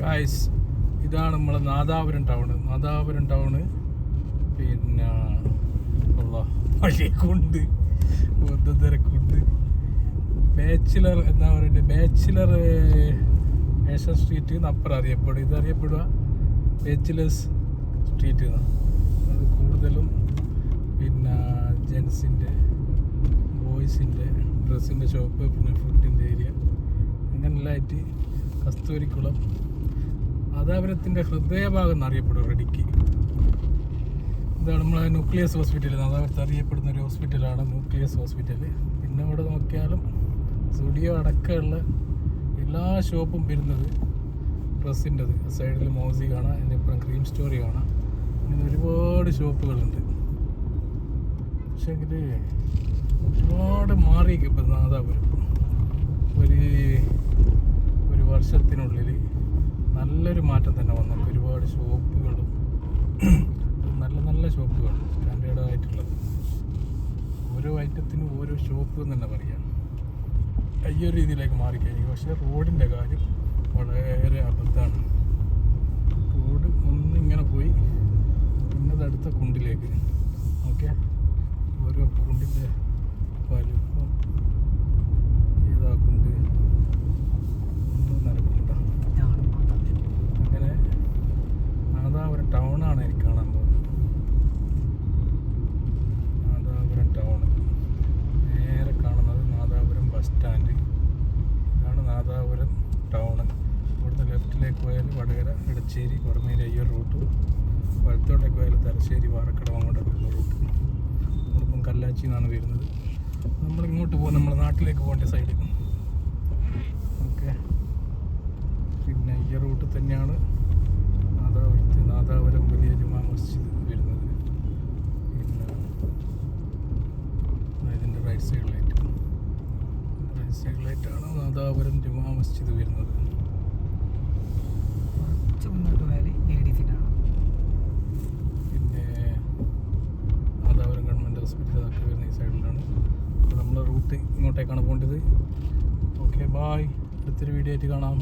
Guys ഇതാണ് നമ്മളെ Nadapuram town Nadapuram town പിന്നെ ഉള്ള പള്ളിക്കുണ്ട് ബുദ്ധരക്കുണ്ട് ബാച്ചിലർ എന്താ പറയുക ബാച്ചിലർ ഏഷ്യൻ സ്ട്രീറ്റ് എന്ന് അപ്പുറം അറിയപ്പെടും. ഇത് ബാച്ചിലേഴ്സ് സ്ട്രീറ്റ് എന്നാണ് അത് കൂടുതലും പിന്നെ ജെൻസിന്റെ ബോയ്സിന്റെ ഡ്രസ്സിന്റെ ഷോപ്പ് പിന്നെ ഫുഡിന്റെ ഏരിയ അങ്ങനെല്ലായിട്ട് കസ്തൂരിക്കുളം. അതാപുരത്തിന്റെ ഹൃദയഭാഗം എന്നറിയപ്പെടും റെഡിക്ക്. ഇതാണ് നമ്മളെ ന്യൂക്ലിയസ് ഹോസ്പിറ്റൽ അതാപുരത്ത് അറിയപ്പെടുന്ന ഒരു ഹോസ്പിറ്റലാണ് ന്യൂക്ലിയസ് ഹോസ്പിറ്റൽ പിന്നെ ഇവിടെ നോക്കിയാലും സ്റ്റുഡിയോ അടക്കമുള്ള എല്ലാ ഷോപ്പും വരുന്നത് ഡ്രസ്സിന്റെത് സൈഡിൽ മോസി കാണാം അതിന്റെ ഇപ്പുറം ക്രീം സ്റ്റോറി കാണാം. ഇങ്ങനെ ഒരുപാട് ഷോപ്പുകളുണ്ട്. പക്ഷേങ്കിൽ ഒരുപാട് മാറിയൊക്കെ ഇപ്പം നാദാപുരം ഒരു നല്ലൊരു മാറ്റം തന്നെ വന്നു. ഒരുപാട് ഷോപ്പുകളും നല്ല നല്ല ഷോപ്പുകൾ സ്റ്റാൻഡേർഡ് ആയിട്ടുള്ളത് ഓരോ ഐറ്റത്തിനും ഓരോ ഷോപ്പ് എന്ന് തന്നെ പറയാം. ഈ ഒരു രീതിയിലേക്ക് മാറിക്കഴിഞ്ഞു. പക്ഷേ റോഡിന്റെ കാര്യം വളരെ അബദ്ധമാണ്. റോഡ് ഒന്ന് ഇങ്ങനെ പോയി പിന്നെ അടുത്ത കുണ്ടിലേക്ക്. ഓക്കെ? പോയാൽ വടകര ഇടച്ചേരി കുറമേരി അയ്യർ റൂട്ട്. വലത്തോട്ടേക്ക് പോയാൽ തലശ്ശേരി വാറക്കടവ് അങ്ങോട്ടൊക്കെ വരുന്ന റൂട്ട്. നമ്മളിപ്പം കല്ലാച്ചി നിന്നാണ് വരുന്നത്. നമ്മളിങ്ങോട്ട് പോകും നമ്മുടെ നാട്ടിലേക്ക് പോകേണ്ട സൈഡിൽ ഓക്കെ. പിന്നെ ഈ റൂട്ട് തന്നെയാണ് നാദാപുരത്ത് നാദാപുരം വലിയ ജുമാ മസ്ജിദ് വരുന്നത്. പിന്നെ ഇതിന്റെ റൈറ്റ് സൈഡിലായിട്ട് റൈറ്റ് സൈഡിലായിട്ടാണ് നാദാപുരം ജുമാ മസ്ജിദ് വരുന്നത് കുറച്ച് മുന്നോട്ട് പോയാൽ എ ഡി സിയിലാണ് പിന്നെ നാദാപുരം ഗവൺമെന്റ് ഹോസ്പിറ്റൽ അതൊക്കെ വരുന്ന ഈ സൈഡിലാണ് റൂട്ട് ഇങ്ങോട്ടേക്കാണ് പോകേണ്ടത്. ഓക്കെ ബായ് അടുത്തൊരു വീഡിയോ ആയിട്ട് കാണാം.